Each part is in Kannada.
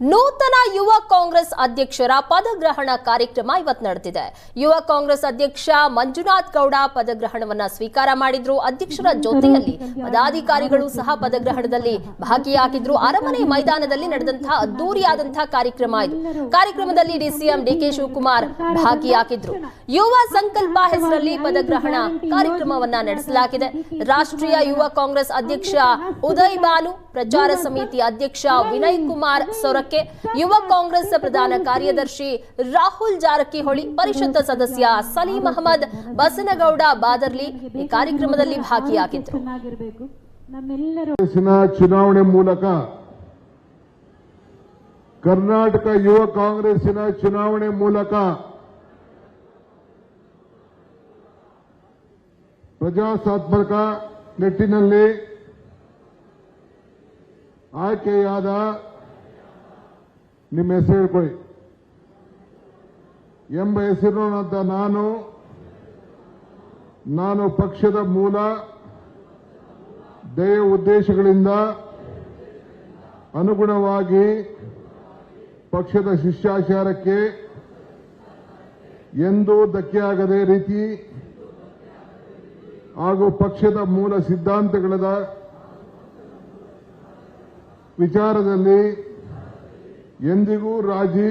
ನೂತನ ಯುವ ಕಾಂಗ್ರೆಸ್ ಅಧ್ಯಕ್ಷರ ಪದಗ್ರಹಣ ಕಾರ್ಯಕ್ರಮ ಇವತ್ತು ನಡೆದಿದೆ. ಯುವ ಕಾಂಗ್ರೆಸ್ ಅಧ್ಯಕ್ಷ ಮಂಜುನಾಥ್ ಗೌಡ ಪದಗ್ರಹಣವನ್ನ ಸ್ವೀಕಾರ ಮಾಡಿದ್ರು. ಅಧ್ಯಕ್ಷರ ಜೊತೆಯಲ್ಲಿ ಪದಾಧಿಕಾರಿಗಳು ಸಹ ಪದಗ್ರಹಣದಲ್ಲಿ ಭಾಗಿಯಾಗಿದ್ರು. ಅರಮನೆ ಮೈದಾನದಲ್ಲಿ ನಡೆದಂತಹ ಅದ್ದೂರಿಯಾದಂತಹ ಕಾರ್ಯಕ್ರಮ ಇದು. ಕಾರ್ಯಕ್ರಮದಲ್ಲಿ ಡಿಸಿಎಂ ಡಿಕೆ ಶಿವಕುಮಾರ್ ಭಾಗಿಯಾಗಿದ್ರು. ಯುವ ಸಂಕಲ್ಪ ಹೆಸರಲ್ಲಿ ಪದಗ್ರಹಣ ಕಾರ್ಯಕ್ರಮವನ್ನ ನಡೆಸಲಾಗಿದೆ. ರಾಷ್ಟ್ರೀಯ ಯುವ ಕಾಂಗ್ರೆಸ್ ಅಧ್ಯಕ್ಷ ಉದಯ್ ಬಾಲು ಪ್ರಚಾರ ಸಮಿತಿ ಅಧ್ಯಕ್ಷ ವಿನಯ್ ಕುಮಾರ್ ಸೊರಕೆ ಯುವ ಕಾಂಗ್ರೆಸ್ ಪ್ರಧಾನ ಕಾರ್ಯದರ್ಶಿ ರಾಹುಲ್ ಜಾರಕಿಹೊಳಿ, ಪರಿಷತ್ ಸದಸ್ಯ ಸಲೀಂ ಅಹಮದ್, ಬಸನಗೌಡ ಬಾದರ್ಲಿ ಈ ಕಾರ್ಯಕ್ರಮದಲ್ಲಿ ಭಾಗಿಯಾಗಿದ್ದರು. ಚುನಾವಣೆ ಮೂಲಕ ಕರ್ನಾಟಕ ಯುವ ಕಾಂಗ್ರೆಸ್ಸಿನ ಚುನಾವಣೆ ಮೂಲಕ ಪ್ರಜಾಸತ್ತಾತ್ಮಕ ನಿಟ್ಟಿನಲ್ಲಿ ಆಯ್ಕೆಯಾದ ನಿಮ್ಮ ಹೆಸರು ಹೇಳ್ಕೊಳ್ಳಿ ಎಂಬ ಅಂತ ನಾನು ನಾನು ಪಕ್ಷದ ಮೂಲ ದಯ ಉದ್ದೇಶಗಳಿಂದ ಅನುಗುಣವಾಗಿ ಪಕ್ಷದ ಶಿಷ್ಯಾಚಾರಕ್ಕೆ ಎಂದೂ ಧಕ್ಕೆಯಾಗದೆ ರೀತಿ ಹಾಗೂ ಪಕ್ಷದ ಮೂಲ ಸಿದ್ಧಾಂತಗಳ ವಿಚಾರದಲ್ಲಿ ಎಂದಿಗೂ ರಾಜಿ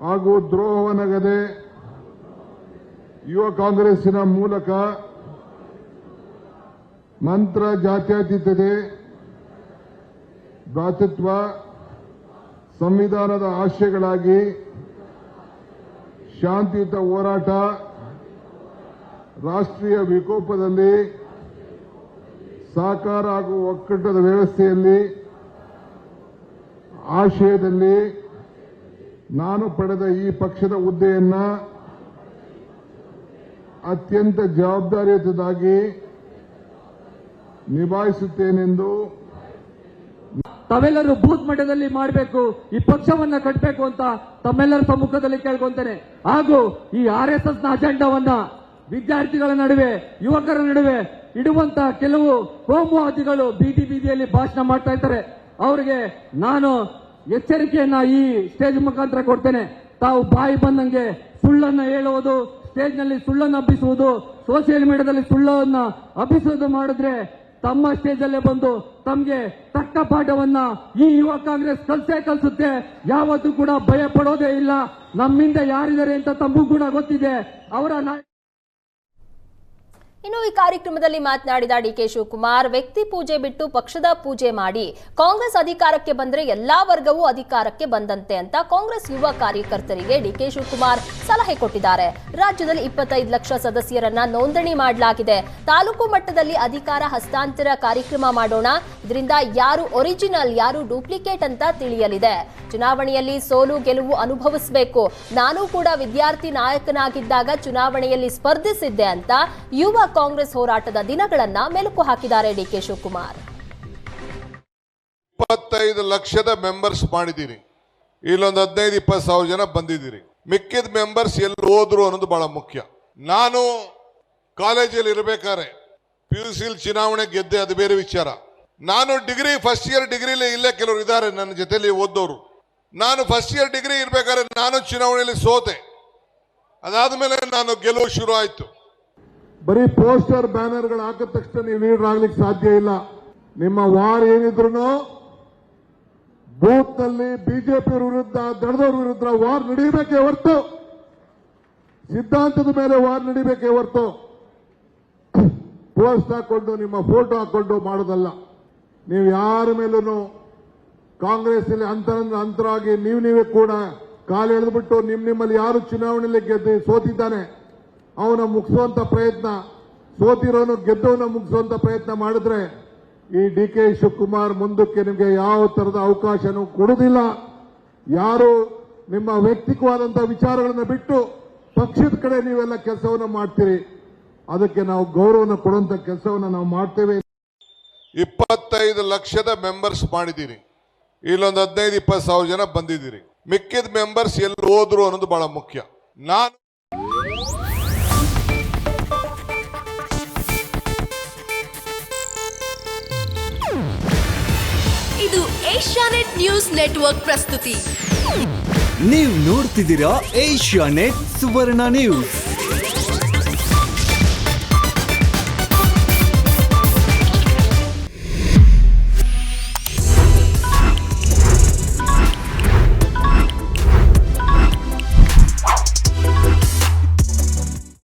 ಹಾಗೂ ದ್ರೋಹವನಗದೆ ಯುವ ಕಾಂಗ್ರೆಸ್ಸಿನ ಮೂಲಕ ಮಂತ್ರ ಜಾತ್ಯತೀತತೆ, ಭ್ರಾತೃತ್ವ, ಸಂವಿಧಾನದ ಆಶಯಗಳಾಗಿ ಶಾಂತಿಯುತ ಹೋರಾಟ, ರಾಷ್ಟ್ರೀಯ ವಿಕೋಪದಲ್ಲಿ ಸಹಕಾರ ಹಾಗೂ ಒಕ್ಕೂಟದ ವ್ಯವಸ್ಥೆಯಲ್ಲಿ ಆಶಯದಲ್ಲಿ ನಾನು ಪಡೆದ ಈ ಪಕ್ಷದ ಹುದ್ದೆಯನ್ನ ಅತ್ಯಂತ ಜವಾಬ್ದಾರಿಯುತದಾಗಿ ನಿಭಾಯಿಸುತ್ತೇನೆಂದು ತಾವೆಲ್ಲರೂ ಬೂತ್ ಮಟ್ಟದಲ್ಲಿ ಮಾಡಬೇಕು, ಈ ಪಕ್ಷವನ್ನ ಕಟ್ಟಬೇಕು ಅಂತ ತಮ್ಮೆಲ್ಲರ ಸಮ್ಮುಖದಲ್ಲಿ ಕೇಳ್ಕೊಂತೇನೆ. ಹಾಗೂ ಈ ಆರ್ ಎಸ್ ಎಸ್ನ ಅಜೆಂಡವನ್ನ ವಿದ್ಯಾರ್ಥಿಗಳ ನಡುವೆ, ಯುವಕರ ನಡುವೆ ಇಡುವಂತಹ ಕೆಲವು ಕೋಮುವಾದಿಗಳು ಬೀದಿ ಬೀದಿಯಲ್ಲಿ ಭಾಷಣ ಮಾಡ್ತಾ ಇದ್ದಾರೆ. ಅವರಿಗೆ ನಾನು ಎಚ್ಚರಿಕೆಯನ್ನ ಈ ಸ್ಟೇಜ್ ಮುಖಾಂತರ ಕೊಡ್ತೇನೆ. ತಾವು ಬಾಯಿ ಬಂದಂಗೆ ಸುಳ್ಳನ್ನ ಹೇಳುವುದು ಸ್ಟೇಜ್ನಲ್ಲಿ ಸುಳ್ಳನ್ನು ಹಬ್ಬಿಸುವುದು, ಸೋಷಿಯಲ್ ಮೀಡಿಯಾದಲ್ಲಿ ಸುಳ್ಳನ್ನ ಹಬ್ಬಿಸುವುದು ಮಾಡಿದ್ರೆ ತಮ್ಮ ಸ್ಟೇಜ್ ಅಲ್ಲೇ ಬಂದು ತಮಗೆ ತಕ್ಕ ಪಾಠವನ್ನ ಈ ಯುವ ಕಾಂಗ್ರೆಸ್ ಕಲ್ಸೇ ಕಲ್ಸುತ್ತೆ. ಯಾವತ್ತೂ ಕೂಡ ಭಯ ಪಡೋದೇ ಇಲ್ಲ. ನಮ್ಮಿಂದ ಯಾರಿದ್ದಾರೆ ಅಂತ ತಮಗೂ ಕೂಡ ಗೊತ್ತಿದೆ. ಅವರ ಇನ್ನು ಈ ಕಾರ್ಯಕ್ರಮದಲ್ಲಿ ಮಾತನಾಡಿದ ಡಿಕೆ ಶಿವಕುಮಾರ್, ವ್ಯಕ್ತಿ ಪೂಜೆ ಬಿಟ್ಟು ಪಕ್ಷದ ಪೂಜೆ ಮಾಡಿ ಕಾಂಗ್ರೆಸ್ ಅಧಿಕಾರಕ್ಕೆ ಬಂದರೆ ಎಲ್ಲಾ ವರ್ಗವೂ ಅಧಿಕಾರಕ್ಕೆ ಬಂದಂತೆ ಅಂತ ಕಾಂಗ್ರೆಸ್ ಯುವ ಕಾರ್ಯಕರ್ತರಿಗೆ ಡಿಕೆ ಶಿವಕುಮಾರ್ ಸಲಹೆ ಕೊಟ್ಟಿದ್ದಾರೆ. ರಾಜ್ಯದಲ್ಲಿ ಇಪ್ಪತ್ತೈದು ಲಕ್ಷ ಸದಸ್ಯರನ್ನ ನೋಂದಣಿ ಮಾಡಲಾಗಿದೆ. ತಾಲೂಕು ಮಟ್ಟದಲ್ಲಿ ಅಧಿಕಾರ ಹಸ್ತಾಂತರ ಕಾರ್ಯಕ್ರಮ ಮಾಡೋಣ ಇದರಿಂದ ಯಾರು ಒರಿಜಿನಲ್ ಯಾರು ಡೂಪ್ಲಿಕೇಟ್ ಅಂತ ತಿಳಿಯಲಿದೆ. ಚುನಾವಣೆಯಲ್ಲಿ ಸೋಲು, ಗೆಲುವು ಅನುಭವಿಸಬೇಕು. ನಾನು ಕೂಡ ವಿದ್ಯಾರ್ಥಿ ನಾಯಕನಾಗಿದ್ದಾಗ ಚುನಾವಣೆಯಲ್ಲಿ ಸ್ಪರ್ಧಿಸಿದ್ದೆ ಅಂತ ಯುವ ಕಾಂಗ್ರೆಸ್ ಹೋರಾಟದ ದಿನಗಳನ್ನ ಮೆಲುಕು ಹಾಕಿದ್ದಾರೆ ಡಿಕೆ ಶಿವಕುಮಾರ್. ಇಪ್ಪತ್ತೈದು ಲಕ್ಷದ ಮೆಂಬರ್ಸ್ ಮಾಡಿದ್ದೀರಿ. ಇಲ್ಲೊಂದು ಹದಿನೈದು, ಇಪ್ಪತ್ತು ಸಾವಿರ ಜನ ಬಂದಿದ್ದೀರಿ. ಮಿಕ್ಕಿದ ಮೆಂಬರ್ಸ್ ಎಲ್ಲಿ ಹೋದ್ರು ಅನ್ನೋದು ಬಹಳ ಮುಖ್ಯ. ನಾನು ಕಾಲೇಜಲ್ಲಿ ಇರಬೇಕಾದ್ರೆ, ಪಿ ಯು ಸಿಲ್ ಚುನಾವಣೆ ಗೆದ್ದೆ, ಅದು ಬೇರೆ ವಿಚಾರ. ನಾನು ಡಿಗ್ರಿ ಫಸ್ಟ್ ಇಯರ್ ಡಿಗ್ರಿಲಿ ಇಲ್ಲೇ ಕೆಲವರು ಇದ್ದಾರೆ ನನ್ನ ಜೊತೆಲಿ ಓದೋರು ನಾನು ಫಸ್ಟ್ ಇಯರ್ ಡಿಗ್ರಿ ಇರಬೇಕಾದ್ರೆ ನಾನು ಚುನಾವಣೆಯಲ್ಲಿ ಸೋತೆ. ಅದಾದ ಮೇಲೆ ನಾನು ಗೆಲುವು ಶುರು ಆಯ್ತು. ಬರೀ ಪೋಸ್ಟರ್ ಬ್ಯಾನರ್ಗಳು ಹಾಕಿದ ತಕ್ಷಣ ನೀವು ಲೀಡರ್ ಆಗ್ಲಿಕ್ಕೆ ಸಾಧ್ಯ ಇಲ್ಲ. ನಿಮ್ಮ ವಾರ್ ಏನಿದ್ರು ಬೂತ್ನಲ್ಲಿ ಬಿಜೆಪಿ ವಿರುದ್ಧ, ದಡದವ್ರ ವಿರುದ್ಧ ವಾರ್ ನಡೀಬೇಕೇ ಹೊರತು. ಸಿದ್ಧಾಂತದ ಮೇಲೆ ವಾರ್ ನಡಿಬೇಕೇ ಹೊರತು. ಪೋಸ್ಟ್ ಹಾಕೊಂಡು, ನಿಮ್ಮ ಫೋಟೋ ಹಾಕೊಂಡು ಮಾಡೋದಲ್ಲ. ನೀವು ಯಾರ ಮೇಲೂ ಕಾಂಗ್ರೆಸ್ ಅಲ್ಲಿ ಅಂತರ ಅಂತರಾಗಿ ನೀವು ನೀವೇ ಕೂಡ ಕಾಲು ಎಳೆದ್ಬಿಟ್ಟು ನಿಮ್ ನಿಮ್ಮಲ್ಲಿ ಯಾರು ಚುನಾವಣೆಯಲ್ಲಿ ಗೆದ್ದು ಸೋತಿದ್ದಾನೆ, ಅವನ ಮುಗಿಸುವಂತ ಪ್ರಯತ್ನ, ಸೋತಿರೋನು ಗೆದ್ದವನ ಮುಗಿಸುವಂತ ಪ್ರಯತ್ನ ಮಾಡಿದ್ರೆ ಈ ಡಿ ಕೆ ಶಿವಕುಮಾರ್ ಮುಂದಕ್ಕೆ ನಿಮಗೆ ಯಾವ ತರದ ಅವಕಾಶನೂ ಕೊಡುವುದಿಲ್ಲ. ಯಾರು ನಿಮ್ಮ ವ್ಯಕ್ತಿಕವಾದಂತಹ ವಿಚಾರಗಳನ್ನು ಬಿಟ್ಟು ಪಕ್ಷದ ಕಡೆ ನೀವೆಲ್ಲ ಕೆಲಸವನ್ನು ಮಾಡ್ತೀರಿ. ಅದಕ್ಕೆ ನಾವು ಗೌರವನ ಕೊಡುವಂತ ಕೆಲಸವನ್ನು ನಾವು ಮಾಡ್ತೇವೆ. ಇಪ್ಪತ್ತೈದು ಲಕ್ಷದ ಮೆಂಬರ್ಸ್ ಮಾಡಿದ್ದೀರಿ. ಇಲ್ಲೊಂದು ಹದಿನೈದು ಇಪ್ಪತ್ತು ಸಾವಿರ ಜನ ಬಂದಿದ್ದೀರಿ. ಮಿಕ್ಕಿದ ಮೆಂಬರ್ಸ್ ಎಲ್ಲಿ ಹೋದ್ರು ಅನ್ನೋದು ಬಹಳ ಮುಖ್ಯ. ನಾನು ಇದು ಏಷ್ಯಾನೆಟ್ ನ್ಯೂಸ್ ನೆಟ್ವರ್ಕ್ ಪ್ರಸ್ತುತಿ. ನೀವು ನೋಡ್ತಿದ್ದೀರಾ ಏಷ್ಯಾ ನೆಟ್ ಸುವರ್ಣ ನ್ಯೂಸ್.